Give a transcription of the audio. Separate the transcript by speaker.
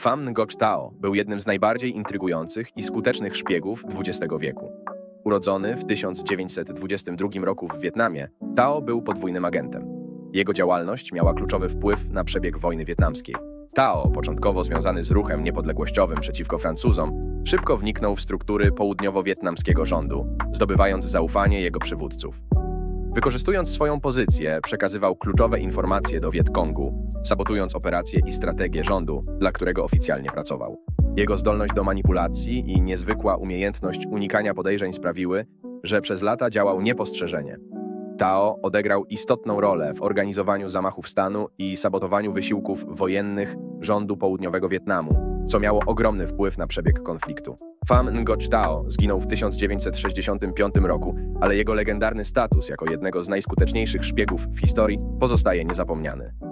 Speaker 1: Pham Ngoc Tao był jednym z najbardziej intrygujących i skutecznych szpiegów XX wieku. Urodzony w 1922 roku w Wietnamie, Tao był podwójnym agentem. Jego działalność miała kluczowy wpływ na przebieg wojny wietnamskiej. Tao, początkowo związany z ruchem niepodległościowym przeciwko Francuzom, szybko wniknął w struktury południowo-wietnamskiego rządu, zdobywając zaufanie jego przywódców. Wykorzystując swoją pozycję, przekazywał kluczowe informacje do Wietkongu, sabotując operacje i strategię rządu, dla którego oficjalnie pracował. Jego zdolność do manipulacji i niezwykła umiejętność unikania podejrzeń sprawiły, że przez lata działał niepostrzeżenie. Tao odegrał istotną rolę w organizowaniu zamachów stanu i sabotowaniu wysiłków wojennych rządu południowego Wietnamu, co miało ogromny wpływ na przebieg konfliktu. Pham Ngoc Tao zginął w 1965 roku, ale jego legendarny status jako jednego z najskuteczniejszych szpiegów w historii pozostaje niezapomniany.